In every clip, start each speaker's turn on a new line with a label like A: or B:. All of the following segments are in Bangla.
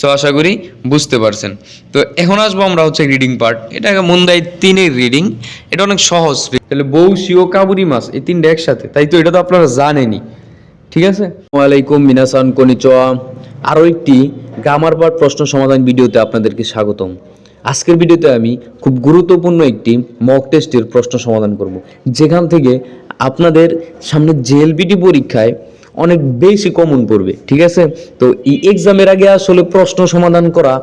A: সো আশা করি বুঝতে পারছেন। তো এখন আসব আমরা হচ্ছে রিডিং পার্ট এটা মুন্দাই তিনের রিডিং এটা অনেক সহজ। তাহলে বউ শিও কাবুরি মাছ, এই তিনটা একসাথে। তাই তো এটা তো আপনারা জানেনই। ঠিক আছে?
B: ওয়ালাইকুম মিনাসান কনিচোয়া। আরও একটি গ্রামার পার্ট প্রশ্ন সমাধান ভিডিওতে আপনাদেরকে স্বাগতম। আজকের ভিডিওতে আমি খুব গুরুত্বপূর্ণ একটি মক টেস্টের প্রশ্ন সমাধান করব। যেখান থেকে আপনাদের সামনে জেএলবিটি পরীক্ষায় অনেক বেশি কমন পড়বে, ঠিক আছে? তো এই এক্সামের আগে আসলে প্রশ্ন সমাধান করা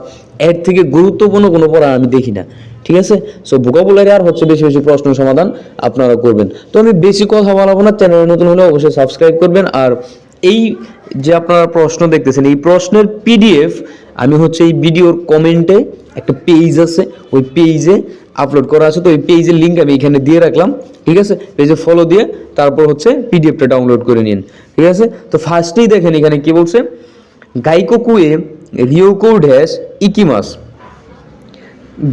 B: এর থেকে গুরুত্বপূর্ণ কোনো পড়া আমি দেখি না, ঠিক আছে? সো ভোকাবুলারি আর হচ্ছে বেশি বেশি প্রশ্ন সমাধান আপনারা করবেন। তো আমি বেশি কথা বলাবো না চ্যানেলে নতুন হলে অবশ্যই সাবস্ক্রাইব করবেন। আর এই যে আপনারা প্রশ্ন দেখতেছেন, এই প্রশ্নের পিডিএফ আমি হচ্ছে এই ভিডিওর কমেন্টে একটা পেজ আছে, ওই পেজে আপলোড করা আছে। তো ওই পেজের লিঙ্ক আমি এখানে দিয়ে রাখলাম, ঠিক আছে? পেজে ফলো দিয়ে তারপর হচ্ছে পিডিএফটা ডাউনলোড করে নিন, ঠিক আছে? তো ফার্স্টেই দেখেন এখানে কি বলছে? গাইকোকুয়ে রিওকো ড্যাশ ইকিমাস।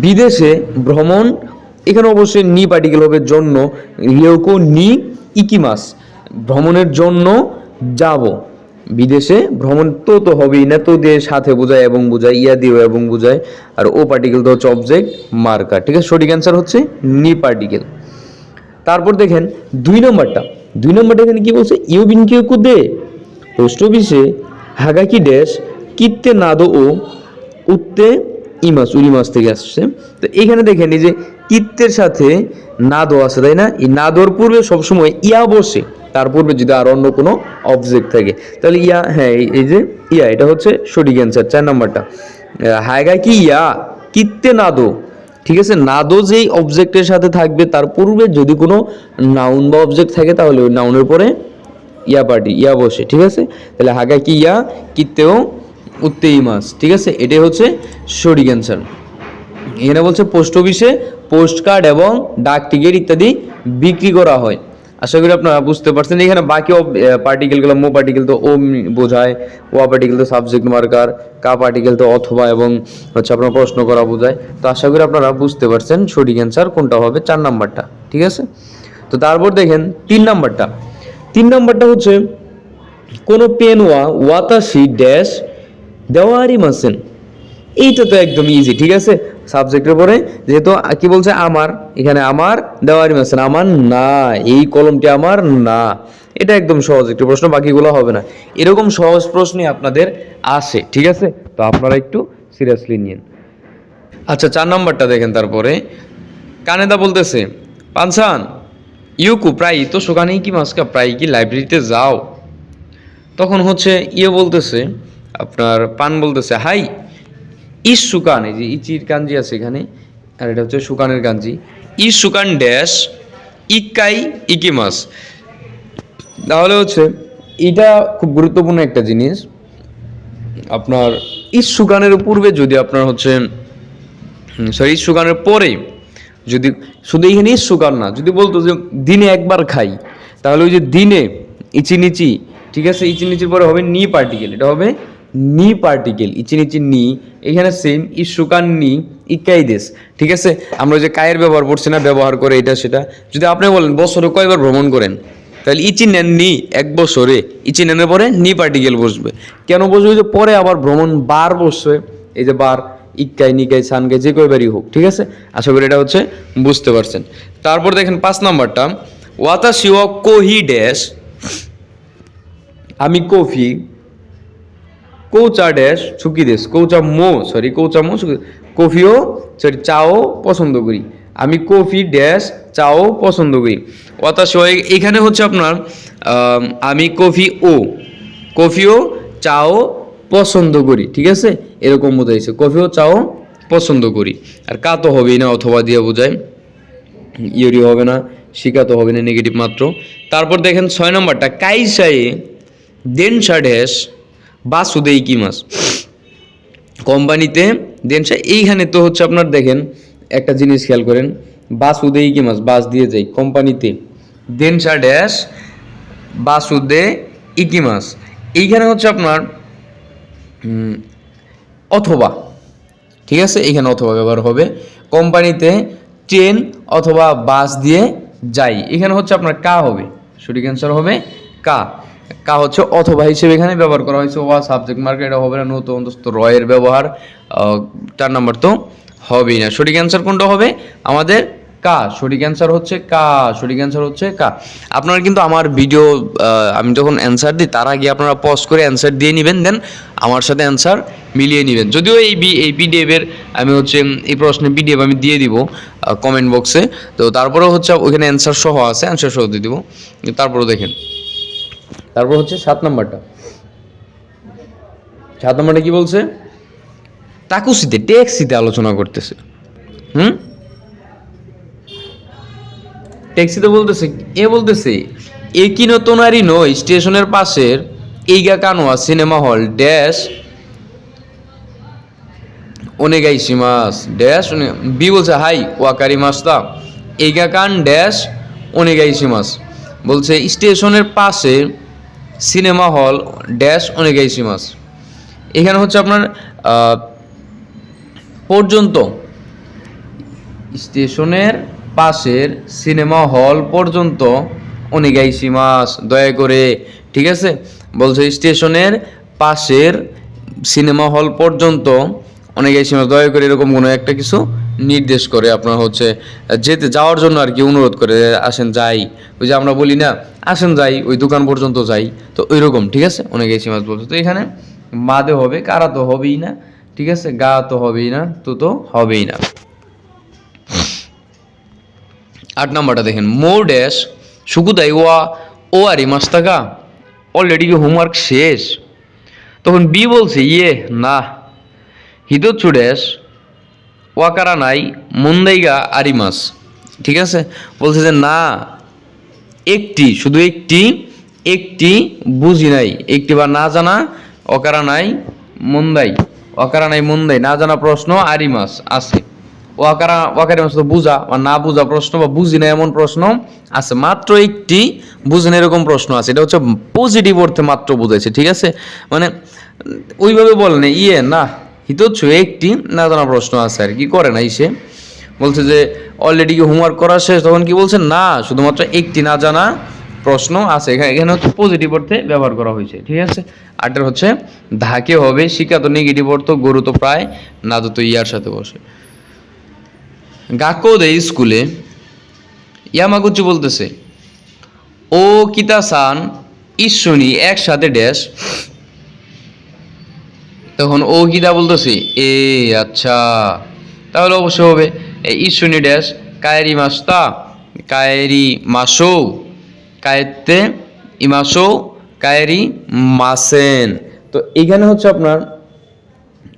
B: বিদেশে ভ্রমণ, এখানে অবশ্যই নি পার্টিকেল হবে জন্য, রিওকো নি ইকিমাস। ভ্রমণের জন্য যাব। বিদেশে ভ্রমণ তো তো হবেই না, তো দিয়ে সাথে বোঝায় এবং বোঝায়, ইয়া দিয়েও এবং বোঝায়। আর ও পার্টিকেল তো হচ্ছে অবজেক্ট মার্কার ঠিক আছে? সঠিক অ্যান্সার হচ্ছে নি পার্টিকেল তারপর দেখেন, দুই নম্বরটা। দুই নম্বরটা এখানে কি বলছে? ইউবিন কিউ কুদে পোস্ট অফিসে হাগাকি ড্যাশ কিত্তে নাদো ও উত্তে ইমাস উরিমাস থেকে আসছে। তো এখানে দেখেন এই যে কিত্তের সাথে নাদো আছে, তাই না? এই নাদোর পূর্বে সবসময় ইয়া বসে, তার পূর্বে যদি আর অন্য কোনো অবজেক্ট থাকে। তাহলে ইয়া হ্যাঁ এই- এই যে ইয়া, এটা হচ্ছে সঠিক অ্যান্সার চার নম্বরটা। হায়গা কি ইয়া? কিত্তে নাদো ঠিক আছে? নাদো যেই অবজেক্টের সাথে থাকবে, তার পূর্বে যদি কোনো নাউন বা অবজেক্ট থাকে, তাহলে ওই নাউনের পরে ইয়া পার্টি, ইয়া বসে, ঠিক আছে? তাহলে হাগা কি ইয়া? কিত্তেও উত্তেই মাস ঠিক আছে? এটাই হচ্ছে সঠিক অ্যান্সার এখানে বলছে পোস্ট অফিসে পোস্ট কার্ড এবং ডাক টিকিট ইত্যাদি বিক্রি করা হয়। আশা করি আপনারা বুঝতে পারছেন। এখানে বাকি পার্টিকেলগুলো মো পার্টিকেল তো ও বোঝায় ওয়া পার্টিকেল তো সাবজেক্ট মার্কার কা পার্টিকেল তো অথবা এবং হচ্ছে আপনার প্রশ্ন করা বোঝায়। তো আশা করি আপনারা বুঝতে পারছেন সঠিক অ্যান্সার কোনটা হবে চার নাম্বারটা, ঠিক আছে? তো তারপর দেখেন তিন নাম্বারটা। তিন নাম্বারটা হচ্ছে কোনো পেন ওয়া ওয়াতাশি ড্যাশ দেওয়ারি মাসেন। এইটা তো একদম ইজি ঠিক আছে? সাবজেক্টের পরে যেহেতু, কি বলছে? আমার। এখানে আমার দেওয়ারি মাসেন আমার না। এই কলমটি আমার না। এটা একদম সহজ একটি প্রশ্ন, বাকিগুলো হবে না। এরকম সহজ প্রশ্নই আপনাদের আসে, ঠিক আছে? তো আপনারা একটু সিরিয়াসলি নিন। আচ্ছা চার নম্বরটা দেখেন তারপরে। কানেদা বলতেছে, পানসান ইউকু প্রায় তো সোখানেই কি মাসকা প্রায় কি লাইব্রেরিতে যাও? তখন হচ্ছে ইয়ে বলতেছে, আপনার পান বলতেছে, হাই ইস সুকান, এই যে ইচির কাঞ্জি আছে এখানে, আর এটা হচ্ছে সুকানের কাঞ্জি। ইস সুকান ড্যাশ, ইকাই ইকিমাস। তাহলে হচ্ছে, এটা খুব গুরুত্বপূর্ণ একটা জিনিস। আপনার ইস সুকানের পূর্বে যদি আপনার হচ্ছে সরি সুগানের পরে যদি, শুধু এখানে সুগার না, যদি বলতো যে দিনে একবার খাই, তাহলে ওই যে দিনে ইচি নিচি ঠিক আছে ইচি নিচির পরে হবে নি পার্টিকেল এটা হবে নি পার্টিকেল ইচি নিচি নি, এখানে সেম ইসুকান নি, ইকাই দেশ, ঠিক আছে? আমরা যে কায়ের ব্যবহার করছি না, ব্যবহার করে এটা সেটা। যদি আপনি বলেন, বছরে কয়বার ভ্রমণ করেন? তাহলে ইচি নেন নি, এক বছরে। ইচি নেনের পরে নি পার্টিকেল বসবে। কেন বসবে? যে পরে আবার ভ্রমণ বার বসবে। এই যে বার ইক্কাই নিকাই, সানকাই, যে কয়বারই হোক, ঠিক আছে? আশা করি এটা হচ্ছে বুঝতে পারছেন। তারপর দেখেন পাঁচ নাম্বারটা। ওয়াতা শিওয়া কোহি ড্যাশ আমি কফি কৌচা ড্যাশ ছুকি দেশ কৌচা মো সরি কৌচা মো কফিও সরি চাও পছন্দ করি। আমি কফি ড্যাশ চাও পছন্দ করি। শিওয়া এখানে হচ্ছে আপনার, আমি কফি ও, কফিও চাও পছন্দ করি, ঠিক আছে? এরকম বোঝাইছে কফিও চাও পছন্দ করি। আর কা তো হবেই না, অথবা দিয়ে বোঝায়। ইউরি হবে না, শিকা তো হবে না নেগেটিভ মাত্র। তারপর দেখেন ছয় নম্বরটা কাইসায়ে দেন ড্যাশ বাসুদেই কি মাস কোম্পানিতে দেনসা এইখানে তো হচ্ছে আপনার দেখেন, একটা জিনিস খেয়াল করেন বাস উদে কি মাস বাস দিয়ে যাই কোম্পানিতে। দেনসা ড্যাশ বাস উদে ইকি মাস এইখানে হচ্ছে আপনার অথবা, ঠিক আছে? এখানে অথবা ব্যবহার হবে। কোম্পানিতে ট্রেন অথবা বাস দিয়ে যাই। এখানে হচ্ছে আপনার কা হবে। সঠিক অ্যান্সার হবে কা।
A: কা হচ্ছে অথবা হিসেবে এখানে ব্যবহার করা হয়েছে, ওয়া সাবজেক্ট মার্কেট এটা হবে না, নতুন অন্তস্থ রয়ের ব্যবহার চার নাম্বার তো হবেই না। সঠিক অ্যান্সার কোনটা হবে? আমাদের কা। সঠিক অ্যান্সার হচ্ছে কা। সঠিক অ্যান্সার হচ্ছে কা। আপনারা কিন্তু আমার ভিডিও আমি যখন অ্যান্সার দিই, তার আগে আপনারা পজ করে অ্যান্সার দিয়ে নেবেন দেন আমার সাথে অ্যান্সার মিলিয়ে নেবেন। যদিও এই বি এই পিডিএফের আমি হচ্ছে, এই প্রশ্নের পিডিএফ আমি দিয়ে দিব কমেন্ট বক্সে তো তারপরে হচ্ছে ওইখানে অ্যান্সার সহ আছে অ্যান্সার সহ দিয়ে দিব। তারপরেও দেখেন। তারপর হচ্ছে সাত নাম্বারটা। সাত নাম্বারটা কি বলছে? তাকুসিতে ট্যাক্সিতে আলোচনা করতেছে। হুম? ট্যাক্সিতে বলতেছে, এ বলতেছে, একই নতুনারি নয় স্টেশনের পাশের এইগা কানোয়া সিনেমা হল, ড্যাশ অনেগাইসি মাস ড্যাশ বি বলছে, হাই, ওয়াকারি মাস্তা এইগা কান, ড্যাশ অনেগাইসি মাস বলছে, স্টেশনের পাশে সিনেমা হল, ড্যাশ অনেগাইসি মাস এখানে হচ্ছে আপনার পর্যন্ত স্টেশনের পাশের সিনেমা হল পর্যন্ত অনেগাইসি মাস দয়া করে, ঠিক আছে? বলছে স্টেশনের পাশের সিনেমা হল পর্যন্ত অনেগাইসি মাস দয়া করে এরকম কোনো একটা কিছু নির্দেশ করে। আপনার হচ্ছে, যেতে, যাওয়ার জন্য আর কি অনুরোধ করে, আসেন যাই। ওই যে আমরা বলি না, আসেন যাই, ওই দোকান পর্যন্ত যাই। তো ওই রকম ঠিক আছে? অনেগাইসি মাস বলছে তো এখানে মাদে হবে, কারা তো হবেই না, ঠিক আছে? গা তো হবেই না, তো তো হবেই না। আট নাম্বারটা দেখেন, মো ড্যাশ সুকুদাই ওয়া ও আরে মাস্তাকা অলরেডি হোমওয়ার্ক শেষ? তখন বি বলছে ইয়ে না হিদোচ্ছু ড্যাশ ওয়াকারা নাই, মুন্দাইগা আরিমাস ঠিক আছে? বলছে যে, না, একটি, শুধু একটি একটি বুঝি নাই। একটি বা না জানা অকারা নাই, মুন্দাই। অকারা নাই, মুন্দাই। না জানা প্রশ্ন আরিমাস আছে। ওয়াকারা, ওয়াকারি মাস তো বুঝা, বা না বুঝা প্রশ্ন, বা বুঝি না এমন প্রশ্ন আছে। মাত্র একটি বুঝি না এরকম প্রশ্ন আছে। এটা হচ্ছে পজিটিভ অর্থে মাত্র বুঝাইছে, ঠিক আছে? মানে ওইভাবে বলেন ইয়ে না হিতচ্ছ একটি না জানা প্রশ্ন আছে আর কি, করে নাই সে। বলছে যে অলরেডি কি হোমওয়ার্ক করা শেষ? তখন কি বলছে? না, শুধুমাত্র একটি না জানা প্রশ্ন আছে। এখানে এখানে হচ্ছে পজিটিভ অর্থে ব্যবহার করা হয়েছে, ঠিক আছে? আটের হচ্ছে, ধাকে হবে শিকা তো নেগেটিভ অর্থ, গরু তো প্রায় না তো ইয়ার সাথে বসে। গাকো দে স্কুলে, ইয়ামাগুচি বলতেছে, ও কিতাসান, ঈশ্বনী, একসাথে ড্যাশ তখন ও কিতা বলতেছে? এ আচ্ছা। তাহলে অবশ্য হবে। ঈশ্বনী ড্যাশ কায়েরি মাস্তা কায়েরি মাসো কায়েতে ইমাসো কায়েরি মাসেন। তো এখানে হচ্ছে আপনার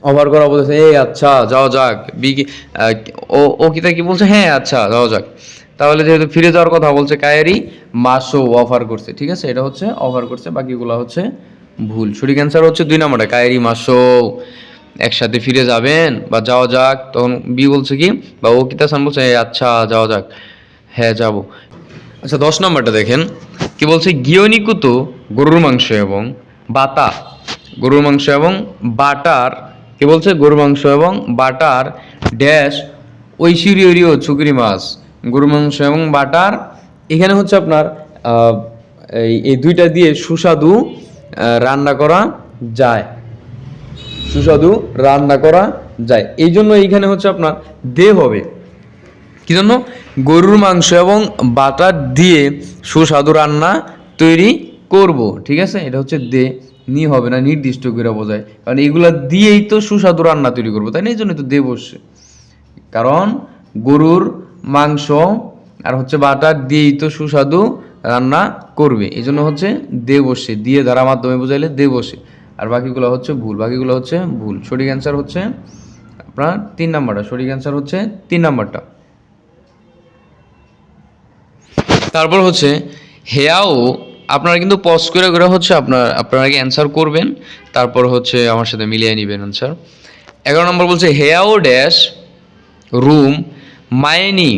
A: ওভার করা বলতেছে এই আচ্ছা যাওয়া যাক। বি কি আহ, ও ও কিতা কি বলছে? হ্যাঁ আচ্ছা যাওয়া যাক। তাহলে যেহেতু ফিরে যাওয়ার কথা বলছে কায়েরি মাসও অফার করছে ঠিক আছে? এটা হচ্ছে অফার করছে বাকিগুলো হচ্ছে ভুল। সঠিক অ্যান্সার হচ্ছে দুই নম্বরটা। কায়েরি মাসও একসাথে ফিরে যাবেন বা যাওয়া যাক। তখন বি বলছে কি, বা ও কিতা সান বলছে, "এই আচ্ছা যাওয়া যাক। হ্যাঁ যাব। আচ্ছা দশ নম্বরটা দেখেন। কি বলছে গিয়নিকুতো গরুর মাংস এবং বাতা গরুর মাংস এবং বাটার, কি বলছে, গরুর মাংস এবং বাটার ড্যাশ, ঐশ্বরীয় চুকরি মাছ। গরুর মাংস এবং বাটার। এখানে হচ্ছে আপনার এই দুইটা দিয়ে সুস্বাদু রান্না করা যায়। সুস্বাদু রান্না করা যায়। এই জন্য এইখানে হচ্ছে আপনার দে হবে। কি জন্য? গরুর মাংস এবং বাটার দিয়ে সুস্বাদু রান্না তৈরি করব। ঠিক আছে? এটা হচ্ছে দে। নি হবে না, নির্দিষ্ট করে বোঝায়। কারণ এগুলা দিয়েই তো সুস্বাদু রান্না তৈরি করব, তাই না? এই জন্য তো দে বসছে। কারণ গরুর মাংস আর হচ্ছে বাটার দিয়েই তো সুস্বাদু রান্না করবে। এই জন্য হচ্ছে দে দিয়ে দ্বারা মাধ্যমে বোঝাইলে দে আর বাকিগুলো হচ্ছে ভুল। বাকিগুলো হচ্ছে ভুল। সঠিক অ্যান্সার হচ্ছে আপনার তিন নাম্বারটা। সঠিক অ্যান্সার হচ্ছে তিন নাম্বারটা। তারপর হচ্ছে, হেয়াও, আপনারা কিন্তু পজ করে করে হচ্ছে আপনার, আপনারা আগে অ্যান্সার করবেন। তারপর হচ্ছে আমার সাথে মিলিয়ে নেবেন অ্যান্সার এগারো নম্বর বলছে, হেয়াও ড্যাশ রুম মায়েনি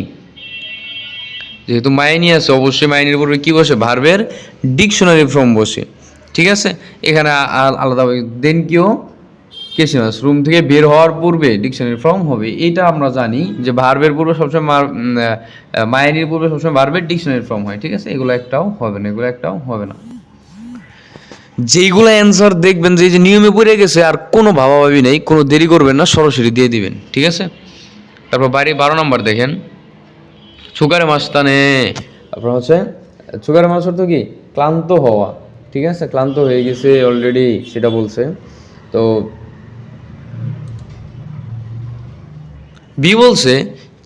A: যেহেতু মাইনি আছে, অবশ্যই মাইনির পূর্বে কি বসে? ভার্বের ডিকশনারি ফর্ম বসে। ঠিক আছে? এখানে আ- আলাদা দেন কিও? কেসিমাস রুম থেকে বের হওয়ার পূর্বে ডিকশনারি ফর্ম হবে। এটা আমরা জানি যে ভার্বের পূর্বে সবসময় মাইনির পূর্বে সবসময় ভার্বের ডিকশনারি ফর্ম হয়, ঠিক আছে? এগুলো একটাও হবে না, এগুলো একটাও হবে না। যেইগুলো অ্যান্সার দেখবেন যে যে নিয়মে পড়ে গেছে, আর কোনো ভাবাভাবি নেই, কোনো দেরি করবেন না, সরাসরি দিয়ে দিবেন, ঠিক আছে? তারপর বাইরে বারো নম্বর দেখেন। সুগারে মাস্তানে।
B: আপনার হচ্ছে সুগারের মাছ অর্থ কি? ক্লান্ত হওয়া। ঠিক আছে? ক্লান্ত হয়ে গেছে অলরেডি সেটা বলছে। তো
A: বি বলছে,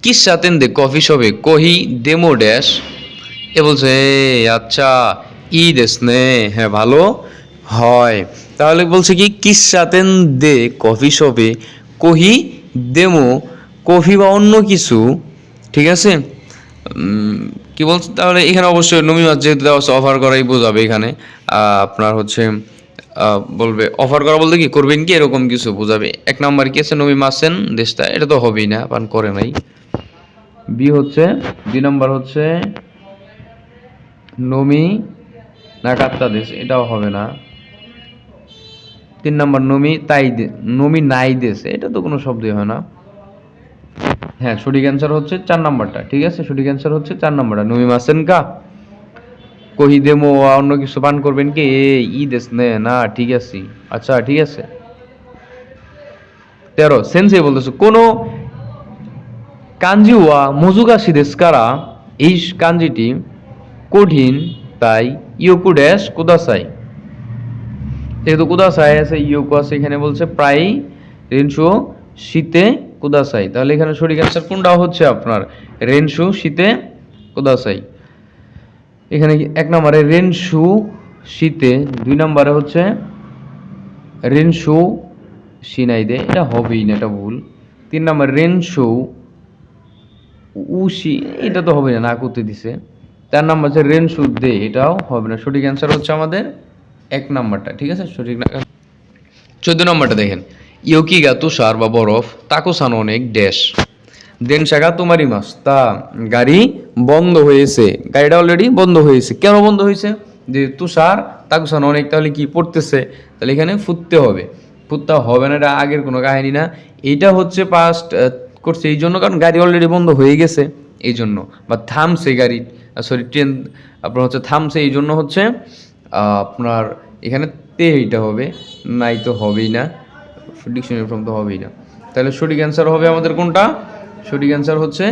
A: কিসা দে কফি শপে, কহি ডেমো ড্যাশ। এ বলছে আচ্ছা ই দেশ নে হ্যাঁ ভালো হয়। তাহলে বলছে কি, কিসা দে কফি শপে, কহি ডেমো কফি বা অন্য কিছু, ঠিক আছে? কি বলছে? তাহলে এখানে অবশ্যই নমি মাছ যেহেতু দেওয়া হচ্ছে অফার করাই বোঝাবে এখানে। আপনার হচ্ছে বলবে অফার করা বলতে কি করবেন কি? এরকম কিছু বোঝাবে। এক নাম্বার কি আছে? নমি মাসেন দেশটা, এটা তো হবেই না, পান করে নাই।
B: বি হচ্ছে, দুই নম্বর হচ্ছে নমি না কাত্তা দেশ, এটাও হবে না। তিন নম্বর নমি তাই নমি নাই দেশ, এটা তো কোনো শব্দই হয় না। হ্যাঁ সঠিক অ্যান্সার হচ্ছে চার নাম্বারটা, ঠিক আছে? সঠিক অ্যান্সার হচ্ছে চার নাম্বারটা। নমি মাসেন কা? কহি দেমো অন্য কিছু পান করবেন কি? এ, ই দেশ নে, না, ঠিক আছে। আচ্ছা ঠিক আছে। তেরো, সেন্সে বলতেছে, কোনো কাঞ্জি ওয়া মজুগাসি দেশকারা এই কাঞ্জিটি কঠিন, তাই ইয়োকু ড্যাশ কুদাসাই। যেহেতু কুদাসাই আছে, ইয়োকু আছে, এখানে বলছে প্রায় রেনশু শীতে কুদাসাই। তাহলে এখানে সঠিক অ্যান্সার কোনটা হচ্ছে আপনার? রেনশু, শীতে কুদাসাই। এখানে এক নম্বরে রেনশু, শীতে। দুই নম্বরে হচ্ছে রেনশু, সিনাইদে। এটা হবেই না, এটা ভুল। তিন নম্বর রেনশু, উশি, এটা তো হবে না না করতে দিছে। চার নাম্বার হচ্ছে রেন দে, এটাও হবে না। সঠিক অ্যান্সার হচ্ছে আমাদের এক নাম্বারটা, ঠিক আছে? সঠিক
A: চোদ্দ নম্বরটা দেখেন। ইয়োকিগা তুষার বা বরফ তাকুসান অনেক ড্যাশ
B: দেন শাখা তোমারই মাস, তা গাড়ি বন্ধ হয়েছে। গাড়িটা অলরেডি বন্ধ হয়েছে। কেন বন্ধ হয়েছে? যে তুষার তাকুসান অনেক, তাহলে কি পড়তেছে? তাহলে এখানে ফুটতে হবে। ফুটতে হবে না, এটা আগের কোনো কাহিনী না। এইটা হচ্ছে পাস্ট করছে এই জন্য, কারণ গাড়ি অলরেডি বন্ধ হয়ে গেছে এই জন্য। বা থামছে গাড়ি সরি ট্রেন আপনার হচ্ছে থামছে এই জন্য হচ্ছে আপনার এখানে তে এইটা হবে, নাই তো হবেই না। ডিকশনারি ফর্ম তো হবেই না। তাহলে সঠিক অ্যান্সার হবে আমাদের কোনটা? সঠিক অ্যান্সার হচ্ছে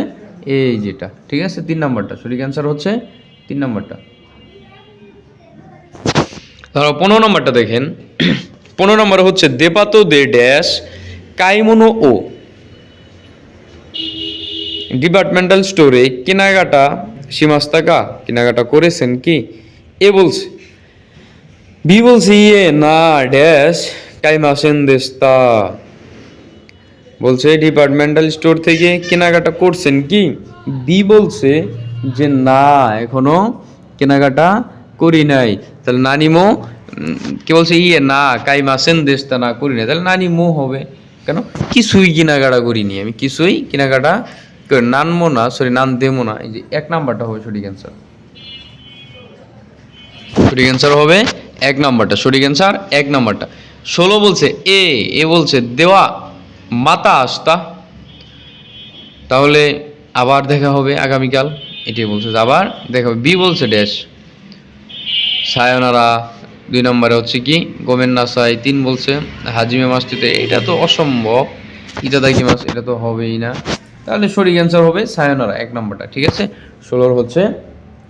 B: এই যেটা, ঠিক আছে? তিন নাম্বারটা। সঠিক অ্যান্সার হচ্ছে তিন নাম্বারটা।
A: তারপর পনেরো নম্বরটা দেখেন। পনেরো নম্বর হচ্ছে দেপাতো দে ড্যাশ কাইমোনো ও। ডিপার্টমেন্টাল স্টোরে কেনাকাটা সীমাস্তাকা, কেনাকাটা করেছেন কি? এ বলছে। বি বলছে ইয়ে না, ড্যাশ টাইম আসেন দেস্তা বলছে ডিপার্টমেন্টাল স্টোর থেকে কেনাকাটা করছেন কি? বি বলছে যে, না, এখনও কেনাকাটা করি নাই। তাহলে নানিমো কি বলছে ইয়ে না কাই মাসেন দেশটা, না, করি নাই। তাহলে নানিমো হবে। কেন? কিছুই কেনাকাটা করিনি আমি, কিছুই কেনাকাটা নানমো না সরি নান দেমো না। এই যে, এক নাম্বারটা হবে সঠিক অ্যান্সার সঠিক অ্যান্সার হবে এক নাম্বারটা, সঠিক অ্যান্সার এক নাম্বারটা। ষোলো বলছে এ এ বলছে দেওয়া মাতা আস্তা তাহলে আবার দেখা হবে আগামীকাল। এটাই বলছে আবার দেখা হবে। বি বলছে ড্যাশ। সায়নারা দুই নম্বরে হচ্ছে কি, গোমেন নাসাই তিন বলছে, হাজিমে মাসটিতে এটা তো অসম্ভব। ইতাদাকি মাস, এটা তো হবেই না। তাহলে সঠিক অ্যান্সার হবে সায়নারা এক নম্বরটা, ঠিক আছে? ষোলোর হচ্ছে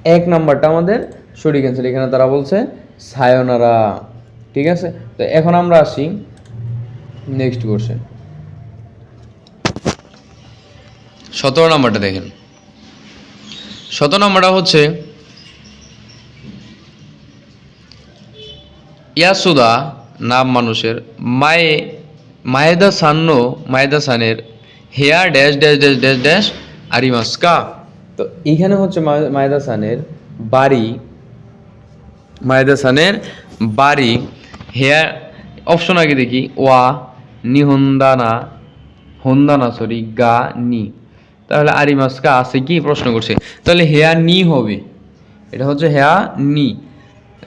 A: এক নাম্বারটা আমাদের সঠিক অ্যান্সার এখানে তারা বলছে সায়নারা। ঠিক আছে? তো এখন আমরা আসি নেক্সট কোশ্চেন সতেরো নম্বরটা দেখেন। সতেরো নম্বরটা হচ্ছে ইয়াসুদা নাম মানুষের মায়ে মায়েদা সান্ন মায়েদা সানের hair dash dash dash dash dash আরিমাস্কা
B: তো এইখানে হচ্ছে মায়েদা সানের বাড়ি
A: মায়েদা সানের বাড়ি হেয়ার অপশন আগে দেখি। ওয়া
B: নিহন্দানা হন্দানা সরি গা, নি। তাহলে আরিমাস্কা আছে কি? প্রশ্ন করছে। তাহলে হেয়া নি হবে। এটা হচ্ছে হেয়া নি।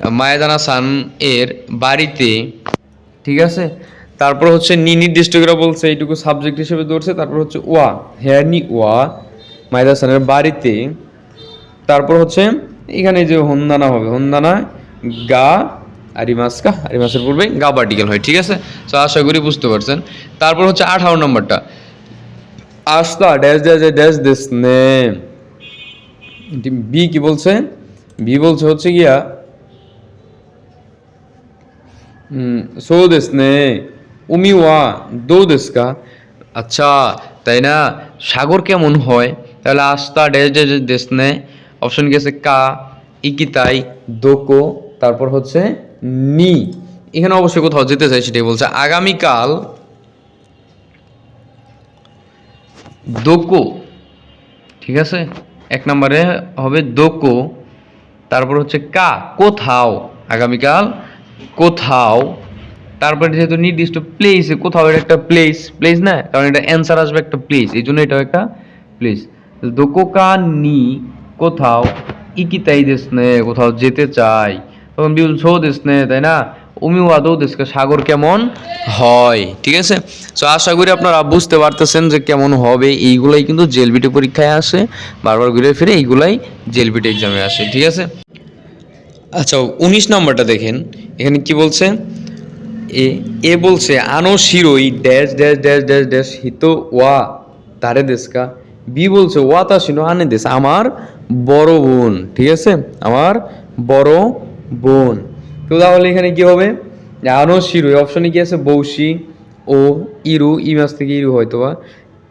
A: মায়েদানা সান এর বাড়িতে,
B: ঠিক আছে? তারপর হচ্ছে নি নির্দিষ্ট করে বলছে, এইটুকু সাবজেক্ট হিসেবে ধরছে, তারপর হচ্ছে ওয়া, হেয়া নি, ওয়া মায়েদা সানের বাড়িতে। তারপর হচ্ছে এখানে যে হন্দানা হবে, হন্দানা, গা
A: আরিমাসকা আরিমাসের পূর্বে গা পার্টিকেল হয়, ঠিক আছে? তো আশা করি বুঝতে পারছেন। তারপর হচ্ছে আঠারো নম্বরটা। আস্তা ড্যাশ ড্যাশ ড্যাশ দিস নে। বি কি বলছে? বি বলছে হচ্ছে গিয়া সো দিস নে। উমিওয়া দো দিসকা আচ্ছা তাই না? সাগর কেমন হয়? তাহলে আস্তা ড্যাশ ড্যাশ দেশ নে। অপশন আছে? কা, ইকিতাই দোকো তারপর হচ্ছে নি। এখানে অবশ্যই কোথাও যেতে চাই সেটাই বলছে। আগামীকাল দোকো, ঠিক আছে? এক নম্বরে হবে দোকো, তারপর হচ্ছে কা, কোথাও, আগামীকাল কোথাও। তারপরে যেহেতু নির্দিষ্ট প্লেস কোথাও এটা একটা প্লেস প্লেস না? কারণ এটা অ্যান্সার আসবে একটা প্লেস এই জন্য এটাও একটা প্লেস দোকো কা নি, কোথাও, ইকিতাই দেশ নে, কোথাও যেতে চাই। তখন বিউল ছো দেশ নে, তাই না? উমিওয়াদও দেশকে সাগর কেমন? হয়, ঠিক আছে? সো আশা করি আপনারা বুঝতে পারতেছেন যে কেমন হবে। এইগুলাই কিন্তু জেলবিটি পরীক্ষায় আসে, বারবার ঘুরে ফিরে এইগুলাই জেলবিটি এক্সামে আসে, ঠিক আছে? আচ্ছা উনিশ নম্বরটা দেখেন। এখানে কি বলছে? এ এ বলছে, আনো শিরোই, dash dash dash dash dash, হিত, ওয়া, তারে দেশকা বি বলছে, ওয়া তা শিনো, আনে দেশ আমার বড় বোন। ঠিক আছে? আমার বড় বোন। তো তাহলে এখানে কি হবে? যে আনো শিরোই অপশনে কি আছে? বৌশি, ও, ইরু, ই মাস থেকে ইরু হয়তো বা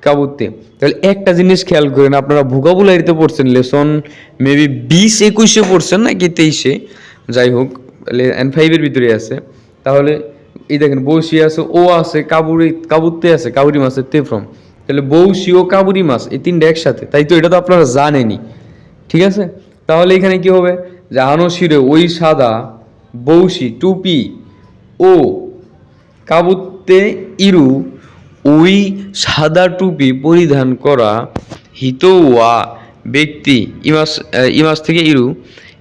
A: কাবুতে। তাহলে একটা জিনিস খেয়াল করেন, আপনারা ভোকাবুলারিতে পড়ছেন, লেসন মেবি বিশ, একুশে পড়ছেন নাকি তেইশে? যাই হোক এন ফাইভের ভিতরে আছে। তাহলে এই দেখেন, বৌশি আছে, ও আছে, কাবুরি, কাবুতে আছে, কাবুরি মাছের তে ফ্রম তাহলে বৌশি ও কাবুরি মাছ, এই তিনটা একসাথে। তাই তো এটা তো আপনারা জানেনই। ঠিক আছে? তাহলে এখানে কি হবে? যে আনশিরে ওই সাদা বৌশি, টুপি ও কাবুতে ইরু ওই সাদা টুপি পরিধান করা হিতৌয়া ব্যক্তি। ইমাস ইমাস থেকে ইরু,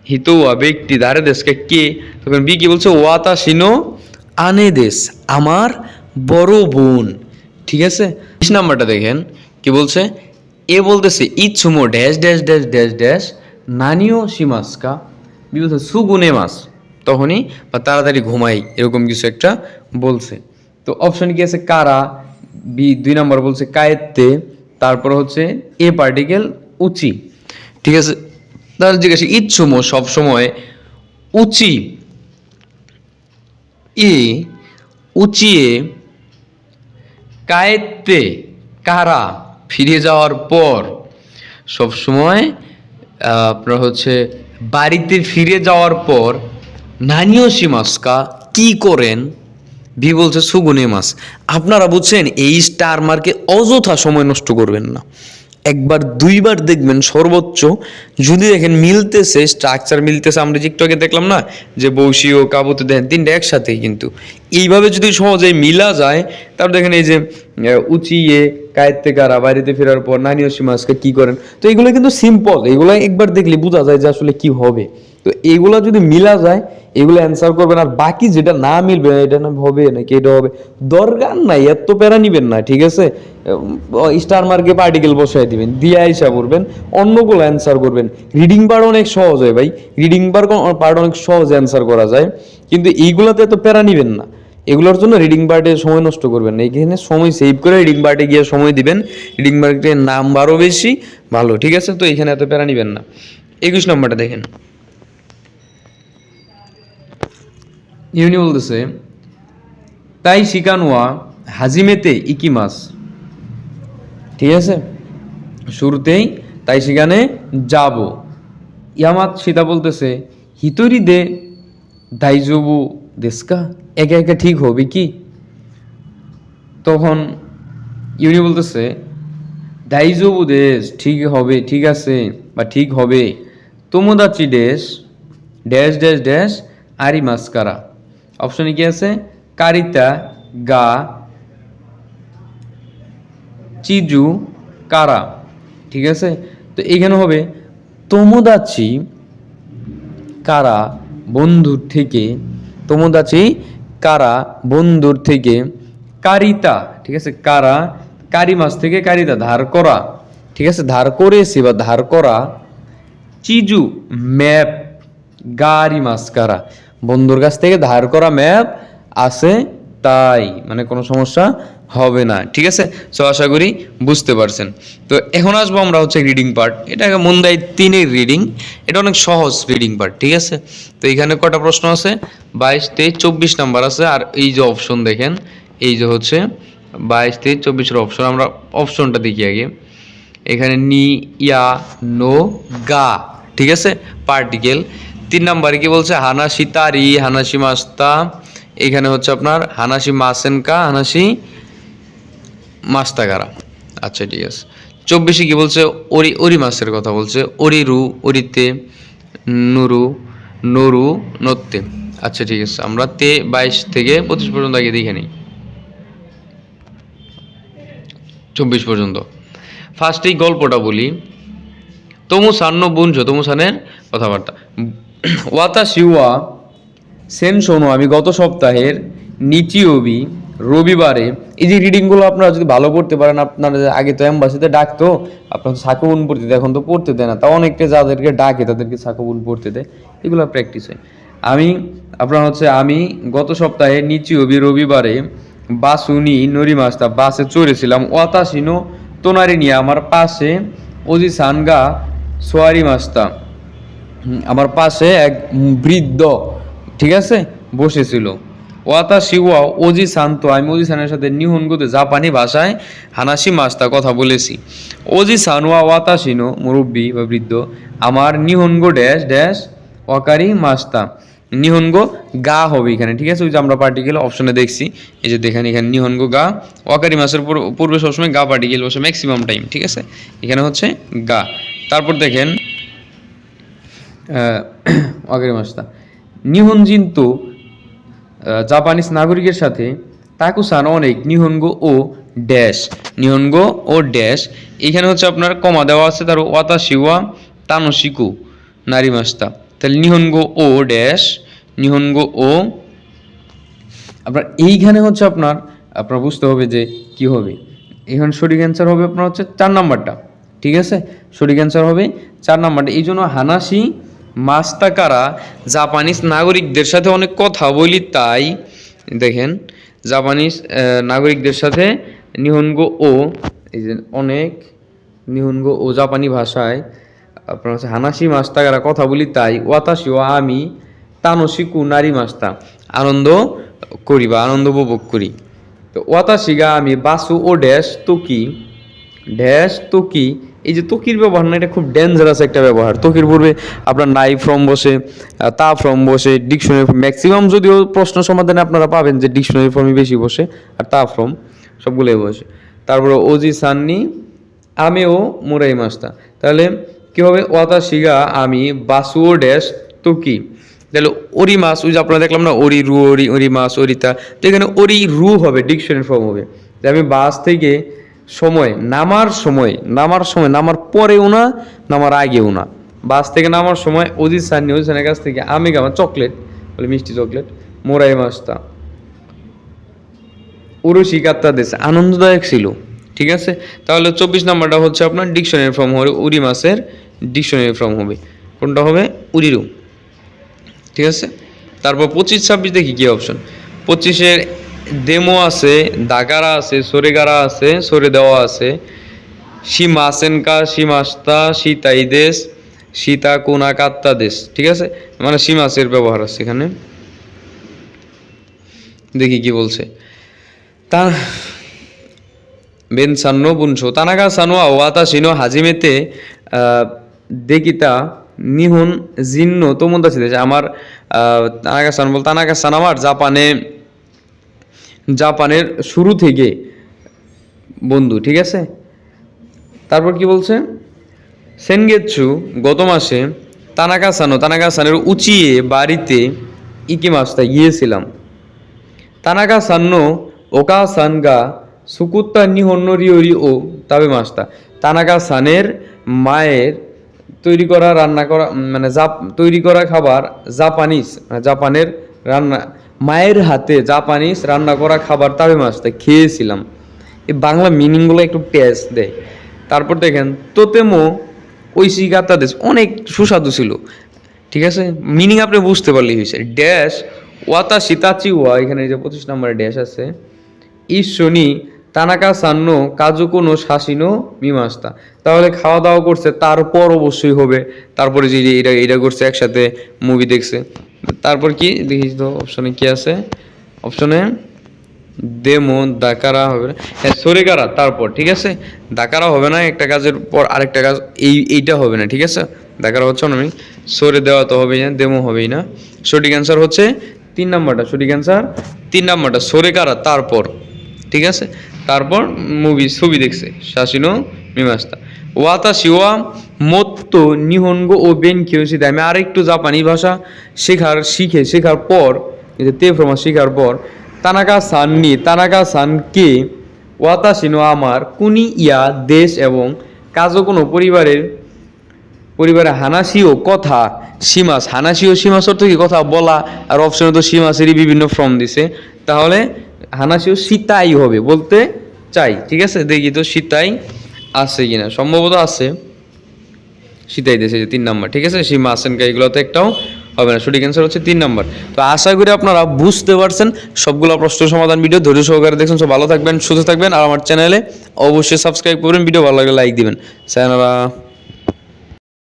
A: হিতৌয়া ব্যক্তি। দারে দেশকে কে? তখন বি কি বলছে? ওয়াতা সিনো আনে দেশ, আমার বড় বোন। ঠিক আছে? বিশ নাম্বারটা দেখেন, কি বলছে? এ বলতেছে, ইচ্ছুমো dash dash dash dash dash, নানিও সীমাস্কা বি বলছে সুগুনে মাস তখনই বা তাড়াতাড়ি ঘুমাই, এরকম কিছু একটা বলছে। তো অপশন কি আছে? কারা? বি, দুই নম্বর বলছে কায়েত্তে। তারপর হচ্ছে এ পার্টিকেল উচি। ঠিক আছে? তাহলে জিজ্ঞাসা ইচ্ছুমো সবসময় উচি, এ উচিয়ে কায়েত্তে কারা? ফিরে যাওয়ার পর সবসময় আপনার হচ্ছে বাড়িতে ফিরে যাওয়ার পর নানিও সীমাস্কা কি করেন? ভি বলছে সুগুনে মাস আপনারা বুঝছেন এই স্টার মার্কে অযথা সময় নষ্ট করবেন না। একবার দুইবার দেখবেন সর্বোচ্চ যদি দেখেন মিলতেছে স্ট্রাকচার মিলতেছে আমরা আগে দেখলাম না যে বৌসি ও কাবুতে দেখেন তিনটা একসাথেই কিন্তু। এইভাবে যদি সহজে মিলা যায় তারপর দেখেন এই যে আহ, কায়ত্তে কারা বাড়িতে ফেরার পর নানি সীমাসকে কি করেন? তো এগুলো কিন্তু সিম্পল এগুলো একবার দেখলে বোঝা যায় যে আসলে কি হবে। তো এইগুলা যদি মিলা যায়, এগুলো অ্যান্সার করবেন আর বাকি যেটা না মিলবে, এটা না হবে নাকি এটা হবে? দরকার নাই, এত প্যারা নিবেন না, ঠিক আছে? স্টার মার্কে পার্টিকেল বসাই দিবেন, দিয়ে আইসা করবেন, অন্যগুলো অ্যান্সার করবেন। রিডিং পার্ট অনেক সহজ হয় ভাই রিডিং পার্ট পার্ট অনেক সহজ অ্যান্সার করা যায়। কিন্তু এইগুলাতে এত প্যারা নিবেন না। এগুলোর জন্য রিডিং পার্টে সময় নষ্ট করবেন না। এখানে সময় সেভ করে রিডিং পার্টে গিয়ে সময় দিবেন। রিডিং পার্টের নাম্বারও বেশি, ভালো, ঠিক আছে? তো এখানে এত প্যারা নিবেন না। একুশ নম্বরটা দেখেন। ইউনি বলতেছে, তাই শিকানোয়া হাজিমেতে ইকিমাস ঠিক আছে? শুরুতেই তাই সেখানে যাব। ইয়ামাত সীতা বলতেছে, হিতরি দে দাইজবু দেশকা? একে একে ঠিক হবে কি? তখন ইউনি বলতেছে দাইজবু দেশ, ঠিক হবে, ঠিক আছে, বা ঠিক হবে। তোমোদাচি ড্যাশ ড্যাশ ড্যাশ ড্যাশ আরি মাস্কারা। অপশনে কি আছে? কারিতা, গা, চিজু, কারা। ঠিক আছে? তো এখানে হবে, তোমোদাচি কারা বন্ধুর থেকে তোমোদাচি, কারা বন্ধুর থেকে, কারিতা, ঠিক আছে, কারা, কারি মাছ থেকে কারিতা, ধার করা, ঠিক আছে, ধার করেছি বা ধার করা, চিজু, ম্যাপ, গাড়ি মাছ মাস্কারা
B: বন্ধুর কাছ থেকে ধার করা ম্যাপ আছে তাই মানে কোনো সমস্যা হবে না, ঠিক আছে? সো আশা করি বুঝতে পারছেন। তো এখন আসব আমরা হচ্ছে রিডিং পার্ট এটা মন্দাই তিনের রিডিং এটা অনেক সহজ রিডিং পার্ট ঠিক আছে? তো এখানে কটা প্রশ্ন আছে? বাইশ, তেইশ, চব্বিশ নাম্বার আছে। আর এই যে অপশন দেখেন, এই যে হচ্ছে বাইশ, তেইশ, চব্বিশের অপশন আমরা অপশনটা দেখি আগে। এখানে নি, ইয়া, নো, গা, ঠিক আছে? পার্টিকেল তিন নাম্বারে কি বলছে? হানাসি তারি, হানাসি মাস্তা। এখানে হচ্ছে আপনার হানাসি মাসেনকা, হানাসি মাস্তাকারা আচ্ছা ঠিক আছে। চব্বিশে কি বলছে? ওরি ওরি মাসের কথা বলছে। ওরিরু ওরিতে নুরু, নরু, নত্তে। আচ্ছা ঠিক আছে। আমরা তে বাইশ থেকে পঁচিশ পর্যন্ত আগে দেখে নিই। চব্বিশ পর্যন্ত। ফার্স্ট এই গল্পটা বলি। তমু সান্ন বুনছ? তমু সানের কথাবার্তা। ওয়াতা শিওয়া সেন শোনো, আমি গত সপ্তাহের নিচিওবি রবিবারে। এই যে রিডিংগুলো আপনারা যদি ভালো করতে পারেন, আপনারা আগে তো অ্যাম্বাসিতে ডাকতো, আপনার সাকুবুন পড়তে দেয়, এখন তো পড়তে দেয় না। তা অনেকটা যাদেরকে ডাকে, তাদেরকে সাকুবুন পড়তে দেয়। এগুলো প্র্যাকটিস হয়। আমি, আপনার হচ্ছে, আমি গত সপ্তাহে নিচিওবি রবিবারে বাসুনি নরি মাস্তা বাসে চড়েছিলাম। ওয়াতাসিনো তোনারি নিয়ে আমার পাশে ওজি সানগা সোয়ারি মাস্তা। আমার পাশে এক বৃদ্ধ, ঠিক আছে, বসেছিল। ওয়াতা শিওয়া ওজি শান্ত আমি ওজি সানের সাথে নিহনগুতে জাপানি ভাষায় হানাসি মাস্তা কথা বলেছি। ওজি সানুয়া ওয়াতা শিনো মুরব্বী বা বৃদ্ধ আমার নিহনগো ড্যাশ ড্যাশ ওয়াকারি মাস্তা। নিহনগো গা হবে এখানে ঠিক আছে? ওই যে আমরা পার্টিকেল অপশনে দেখছি এই যে দেখেন এখানে নিহনগো গা ওয়াকারি মাসের পূর্বে সবসময় গা পার্টিকেল বসে ম্যাক্সিমাম টাইম ঠিক আছে? এখানে হচ্ছে গা। তারপর দেখেন আগের মাসটা নিহনজিন তো আহ, জাপানিজ নাগরিকের সাথে তাকুসান অনেক নিহনগো ও ড্যাশ নিহনগো ও ড্যাশ। এখানে হচ্ছে আপনার কমা দেওয়া আছে তার ওয়াতাশিওয়া তানসিকু নারী মাস্তা। তাহলে নিহনগো ও ড্যাশ নিহনগো ও আপনার এইখানে হচ্ছে আপনার আপনার বুঝতে হবে যে কি হবে। এখানে সঠিক অ্যান্সার হবে আপনার হচ্ছে চার নাম্বারটা, ঠিক আছে? সঠিক অ্যান্সার হবে চার নাম্বারটা। এই জন্য হানাসি মাস্তাকারা জাপানিজ নাগরিকদের সাথে অনেক কথা বলি তাই, দেখেন, জাপানিজ নাগরিকদের সাথে নিহনগো ও, এই যে অনেক নিহনগো ও জাপানি ভাষায় আপনার হচ্ছে হানাসি মাস্তাকারা কথা বলি তাই ওয়াতাসি ও আমি তানসিকু নারী মাস্তা, আনন্দ করি বা আনন্দ উপভোগ করি। তো ওয়াতাসিগা আমি বাসু ও ড্যাশ তোকি ড্যাশ তোকি এই যে তকির ব্যবহার না, এটা খুব ডেঞ্জারাস একটা ব্যবহার। তকির পূর্বে আপনার নাই ফ্রম বসে তা ফ্রম বসে ডিকশনারি ফর্ম ম্যাক্সিমাম যদিও প্রশ্ন সমাধানে আপনারা পাবেন যে ডিকশনারি ফর্মই বেশি বসে আর তা ফ্রম সবগুলোই বসে। তারপরে ওজি সান্নি, আমিও মুরাই মাস্তা। তাহলে কি হবে ওয়াতা শিগা, আমি বাসুও ড্যাশ তোকি তাহলে ওরি মাছ ওই যে আপনারা দেখলাম না, ওরি রু, ওরি ওরি মাছ ওরিতা তো এখানে ওরি রু হবে ডিকশনারি ফর্ম হবে। আমি বাস থেকে সময়, নামার সময় নামার সময়, নামার পরেও না, নামার আগেও না। বাস থেকে নামার সময় অজিত সান্নি অজিত সানের কাছ থেকে আমি গামা চকলেট, বলে মিষ্টি চকলেট, মোরাই মাছটা। উরুশি কাত্তা দেশ আনন্দদায়ক ছিল, ঠিক আছে? তাহলে চব্বিশ নাম্বারটা হচ্ছে আপনার ডিকশনারি ফর্ম হবে, উরি মাসের ডিকশনারি ফর্ম হবে। কোনটা হবে? উরিরু ঠিক আছে? তারপর পঁচিশ ছাব্বিশ দেখি কী অপশন পঁচিশের ডেমো আছে, দাগারা আছে, সরেগারা আছে সরে দেওয়া আছে সীমাসেনকা সীমাস্তা সীতাই দেশ, সীতা কোনা কাত্তা দেশ, ঠিক আছে? মানে সীমাসের ব্যবহার আছে এখানে। দেখি কি বলছে। তা বেন সান্ন বুনছো। তানাকা সানো আওয়াতা শিনো হাজিমেতে দেকিতা নিহুন জিন্ন তোমন্দা ছিল আমার তানাকা সান বল তানাকা সান আমার জাপানে জাপানের শুরু থেকে বন্ধু, ঠিক আছে? তারপর কি বলছে? সেনগেচ্ছু গত মাসে তানাকা সানো তানাকা সানের উচিয়ে বাড়িতে ইকি মাসটা গিয়েছিলাম। তানাকা সান্ন ওকা সানগা সুকুত্তা নিহন্ন রিওরি ও তাবে মাস্তা তানাকা সানের মায়ের তৈরি করা, রান্না করা মানে জাপ, তৈরি করা খাবার জাপানিজ মানে জাপানের রান্না মায়ের হাতে জাপানিজ রান্না করা খাবার তাবে মাছটা খেয়েছিলাম। এই বাংলা মিনিংগুলো একটু টেস্ট দেয়। তারপর দেখেন, তোতেমো ঐশী গাতা দেশ অনেক সুস্বাদু ছিল।
A: ঠিক আছে? মিনিং আপনি বুঝতে পারলেই হয়েছে। ড্যাশ ওয়াতা সীতাচি ওয়া এখানে যে পঁচিশ নম্বরে ড্যাশ আছে। ঈশ্বনী তানাকা সান্নো কাজু কোনো শাসিনো মিমাস্তা তাহলে খাওয়া দাওয়া করছে, তারপর অবশ্যই হবে। তারপরে যে এটা এটা করছে, একসাথে মুভি দেখছে। তারপর কি? দেখি তো অপশনে কি আছে? অপশনে দেমো দাকারা হবে না। হ্যাঁ সরেকারা তারপর, ঠিক আছে? দাকারা হবে না, একটা কাজের পর আরেকটা কাজ, এই এইটা হবে না, ঠিক আছে? দাকারা হচ্ছে না সরে দেওয়া তো হবেই না দেমো হবেই না। সঠিক অ্যান্সার হচ্ছে তিন নাম্বারটা, সঠিক অ্যান্সার তিন নাম্বারটা সরেকারা তারপর, ঠিক আছে? তারপর মুভি ছবি দেখছে, শাসিনো মিমাস্তা ওয়াতা শিওয়া মত্ত নিহনগো ও বেন কিয়োসিতে আমি আরেকটু জাপানি ভাষা শেখার শিখে, শেখার পর যে তে ফ্রমা শেখার পর, তানাকা সাননি, তানাকা সানকে ওয়াতাসিনো আমার কুনি ইয়া দেশ এবং কাজও কোনো পরিবারের পরিবারে হানাসিও কথা সীমাস। হানাসিও সীমাস অর্থ কি? কথা বলা আর অপশনে তো সীমাসেরই বিভিন্ন ফর্ম দিছে। তাহলে হানাসিও সীতাই হবে বলতে চাই, ঠিক আছে? দেখি তো সীতাই আছে কিনা। সম্ভবত আছে। সীতাই দেশে যে তিন নাম্বার, ঠিক আছে? সীমা আসেনকা এগুলোতে একটাও হবে না। সঠিক অ্যান্সার হচ্ছে তিন নাম্বার। তো আশা করি আপনারা বুঝতে পারছেন সবগুলো প্রশ্ন সমাধান ভিডিও ধৈর্য সহকারে দেখছেন সব ভালো থাকবেন, সুস্থ থাকবেন। আর আমার চ্যানেলে অবশ্যই সাবস্ক্রাইব করবেন ভিডিও ভালো লাগলে লাইক দিবেন। চ্যানেল